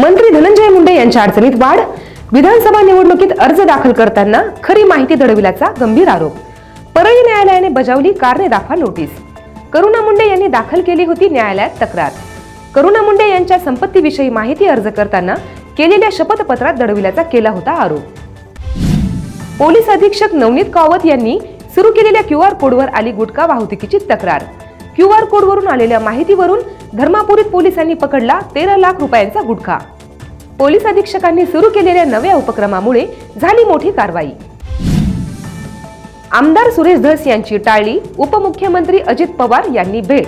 मंत्री धनंजय मुंडे यांच्या अडचणीत वाढ. विधानसभा निवडणुकीत अर्ज दाखल करताना खरी माहिती दडविल्याचा गंभीर आरोप. परळी न्यायालयाने बजावली कारणे दाखवा नोटीस. करुणा मुंडे यांनी दाखल केली होती न्यायालयात तक्रार. करुणा मुंडे यांच्या संपत्तीविषयी माहिती अर्ज करताना केलेल्या शपथपत्रात दडविल्याचा केला होता आरोप. पोलीस अधीक्षक नवनीत कावत यांनी सुरू केलेल्या क्यू आर कोडवर आली गुटखा वाहतुकीची तक्रार. क्यू आर कोडवरून आलेल्या माहितीवरून धर्मापुरीत पोलिसांनी पकडला तेरा लाख रुपयांचा गुटखा. पोलीस अधीक्षकांनी सुरू केलेल्या नव्या उपक्रमामुळे झाली मोठी कारवाई. आमदार सुरेश धस यांची टाळली उपमुख्यमंत्री अजित पवार यांनी भेट.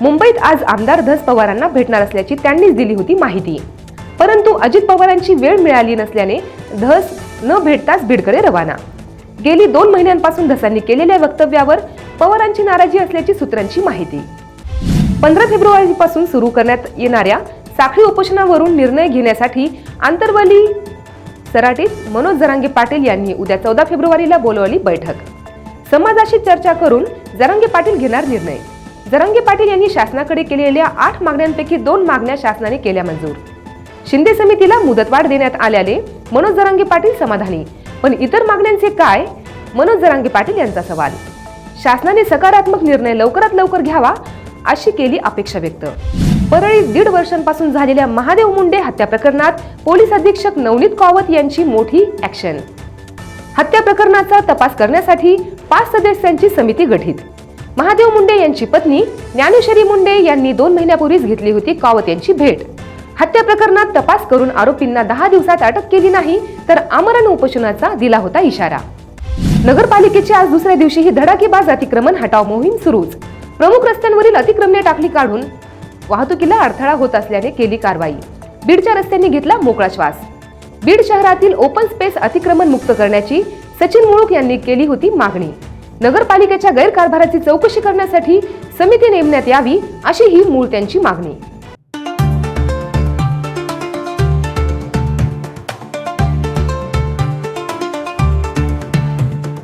मुंबईत आज आमदार धस पवारांना भेटणार असल्याची त्यांनीच दिली होती माहिती. परंतु अजित पवारांची वेळ मिळाली नसल्याने धस न भेटताच बीडकडे रवाना. गेली दोन महिन्यांपासून धसांनी केलेल्या वक्तव्यावर पवारांची नाराजी असल्याची सूत्रांची माहिती. पंधरा फेब्रुवारीपासून सुरू करण्यात येणाऱ्या साखळी उपोषणावरून निर्णय घेण्यासाठी आंतरवली सराटीत मनोज जरांगे पाटील यांनी उद्या चौदा फेब्रुवारीला बोलवली बैठक. समाजाशी चर्चा करून जरांगे पाटील घेणार निर्णय. जरांगे पाटील यांनी शासनाकडे केलेल्या आठ मागण्यांपैकी दोन मागण्या शासनाने केल्या मंजूर. शिंदे समितीला मुदतवाढ देण्यात आल्याने मनोज जरांगे पाटील समाधानी. पण इतर मागण्यांचे काय? मनोज जरांगे पाटील यांचा सवाल. शासनाने सकारात्मक निर्णय लवकरात लवकर घ्यावा अशी केली अपेक्षा व्यक्त. परळीत दीड वर्षांपासून झालेल्या महादेव मुंडे हत्या प्रकरणात पोलीस अधीक्षक नवनीत कावत यांची मोठी ऍक्शन हत्या प्रकरणाचा तपास करण्यासाठी पाच सदस्यांची समिती गठीत. महादेव मुंडे यांची पत्नी ज्ञानेश्वरी मुंडे यांनी दोन महिन्यापूर्वीच घेतली होती कावत यांची भेट. हत्या प्रकरणात तपास करून आरोपींना दहा दिवसात अटक केली नाही तर आमरण उपोषणाचा दिला होता इशारा. नगरपालिकेची आज दुसऱ्या दिवशीही धडाकेबाज अतिक्रमण हटाव मोहीम सुरूच. प्रमुख रस्त्यांवरील अतिक्रमणे टाकली काढून वाहतुकीला अडथळा होत असल्याने केली कारवाई. बीडच्या रस्त्यांनी घेतला मोकळा श्वास. बीड शहरातील ओपन स्पेस अतिक्रमण मुक्त करण्याची सचिन मुळूक यांनी केली होती मागणी. नगरपालिकेच्या गैरकारभाराची चौकशी करण्यासाठी समिती नेमण्यात यावी अशी ही मूळ त्यांची मागणी.